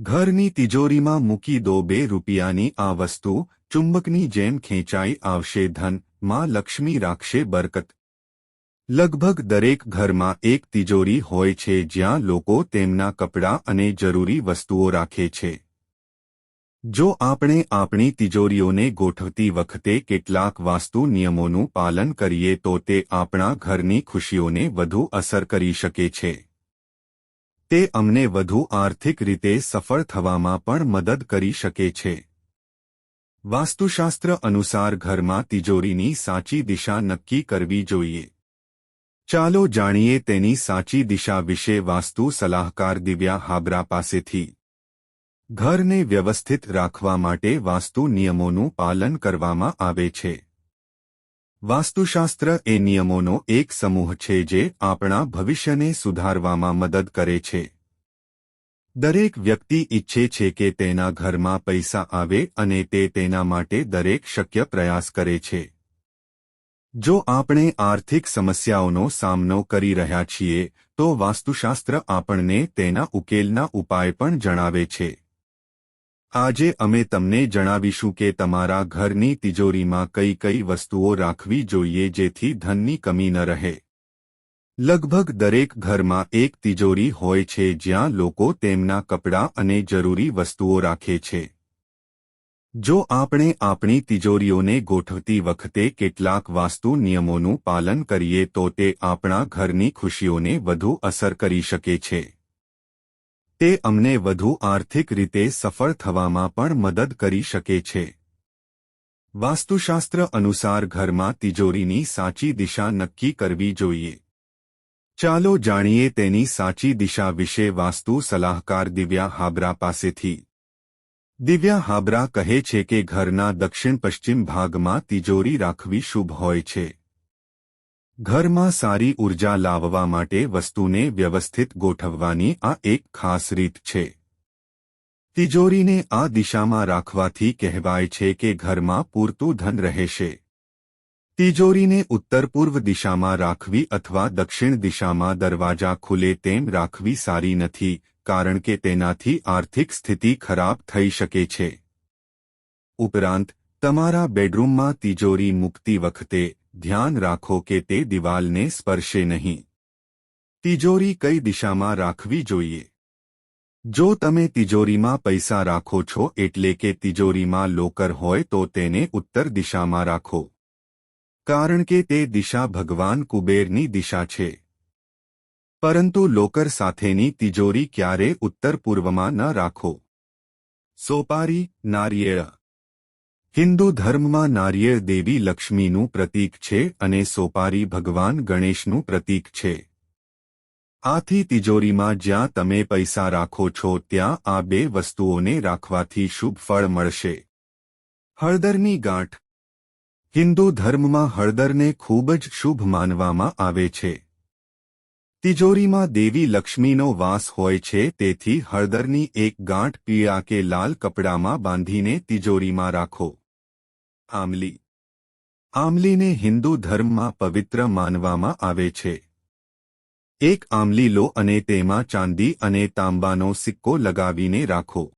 ઘરની તિજોરીમાં મૂકી દો બે રૂપિયાની આ વસ્તુ, ચુંબકની જેમ ખેંચાઈ આવશે ધન, માં લક્ષ્મી રાખશે બરકત. લગભગ દરેક ઘરમાં એક તિજોરી હોય છે જ્યાં લોકો તેમના કપડાં અને જરૂરી વસ્તુઓ રાખે છે. જો આપણે આપણી તિજોરીઓને ગોઠવતી વખતે કેટલાક વાસ્તુ નિયમોનું પાલન કરીએ તો તે આપણા ઘરની ખુશીઓને વધુ અસર કરી શકે છે. તે અમને વધુ આર્થિક રીતે સફળ થવામાં પણ મદદ કરી શકે છે. વાસ્તુશાસ્ત્ર અનુસાર ઘરમાં તિજોરીની સાચી દિશા નક્કી કરવી જોઈએ. ચાલો જાણીએ તેની સાચી દિશા વિશે વાસ્તુ સલાહકાર દિવ્યા હાબરા પાસેથી. ઘરને વ્યવસ્થિત રાખવા માટે વાસ્તુ નિયમોનું પાલન કરવામાં આવે છે. વાસ્તુશાસ્ત્ર એ નિયમોનો એક સમૂહ છે જે આપણા ભવિષ્યને સુધારવામાં મદદ કરે છે. દરેક વ્યક્તિ ઈચ્છે છે કે તેના ઘરમાં પૈસા આવે અને તે તેના માટે દરેક શક્ય પ્રયાસ કરે છે. જો આપણે આર્થિક સમસ્યાઓનો સામનો કરી રહ્યા છીએ, તો વાસ્તુશાસ્ત્ર આપણને તેના ઉકેલના ઉપાય પણ જણાવે છે. આજે અમે તમને જણાવીશું કે તમારા ઘરની તિજોરીમાં કઈ કઈ વસ્તુઓ રાખવી જોઈએ જેથી ધનની કમી ન રહે. લગભગ દરેક ઘરમાં એક તિજોરી હોય છે જ્યાં લોકો તેમના કપડાં અને જરૂરી વસ્તુઓ રાખે છે. જો આપણે આપણી તિજોરીઓને ગોઠવતી વખતે કેટલાક વાસ્તુ નિયમોનું પાલન કરીએ તો તે આપણા ઘરની ખુશીઓને વધુ અસર કરી શકે છે. તે અમને વધુ આર્થિક રીતે સફળ થવામાં પણ મદદ કરી શકે છે. વાસ્તુશાસ્ત્ર અનુસાર ઘરમાં તિજોરીની સાચી દિશા નક્કી કરવી જોઈએ. ચાલો જાણીએ તેની સાચી દિશા વિશે વાસ્તુ સલાહકાર દિવ્યા હાબરા પાસેથી. દિવ્યા હાબરા કહે છે કે ઘરના દક્ષિણ પશ્ચિમ ભાગમાં તિજોરી રાખવી શુભ હોય છે. ઘરમાં સારી ઊર્જા લાવવા માટે વસ્તુને વ્યવસ્થિત ગોઠવવાની આ એક ખાસ રીત છે. તિજોરીને આ દિશામાં રાખવાથી કહેવાય છે કે ઘરમાં પૂરતું ધન રહેશે. તિજોરીને ઉત્તર પૂર્વ દિશામાં રાખવી અથવા દક્ષિણ દિશામાં દરવાજા ખુલે તેમ રાખવી સારી નથી, કારણ કે તેનાથી આર્થિક સ્થિતિ ખરાબ થઈ શકે છે. ઉપરાંત, તમારા બેડરૂમમાં તિજોરી મૂકતી વખતે ધ્યાન રાખો કે તે દિવાલને સ્પર્શે નહીં. તિજોરી કઈ દિશામાં રાખવી જોઈએ? જો તમે તિજોરીમાં પૈસા રાખો છો એટલે કે તિજોરીમાં લોકર હોય તો તેને ઉત્તર દિશામાં રાખો. કારણ કે તે દિશા ભગવાન કુબેરની દિશા છે. પરંતુ લોકર સાથેની તિજોરી ક્યારે ઉત્તર પૂર્વમાં ન રાખો? સોપારી, નારિયેળ. હિન્દુ ધર્મમાં નારિયેળ દેવી લક્ષ્મીનું પ્રતીક છે અને સોપારી ભગવાન ગણેશનું પ્રતીક છે. આથી તિજોરીમાં જ્યાં તમે પૈસા રાખો છો ત્યાં આ બે વસ્તુઓને રાખવાથી શુભ ફળ મળશે. હળદરની ગાંઠ. હિન્દુ ધર્મમાં હળદરને ખૂબ જ શુભ માનવામાં આવે છે. તિજોરીમાં દેવી લક્ષ્મીનો વાસ હોય છે તેથી હળદરની એક ગાંઠ પીળા કે લાલ કપડામાં બાંધીને તિજોરીમાં રાખો. આમલી આમલીને હિન્દુ ધર્મમાં પવિત્ર માનવામાં આવે છે. એક આમલી લો અને તેમાં ચાંદી અને તાંબાનો સિક્કો લગાવીને રાખો.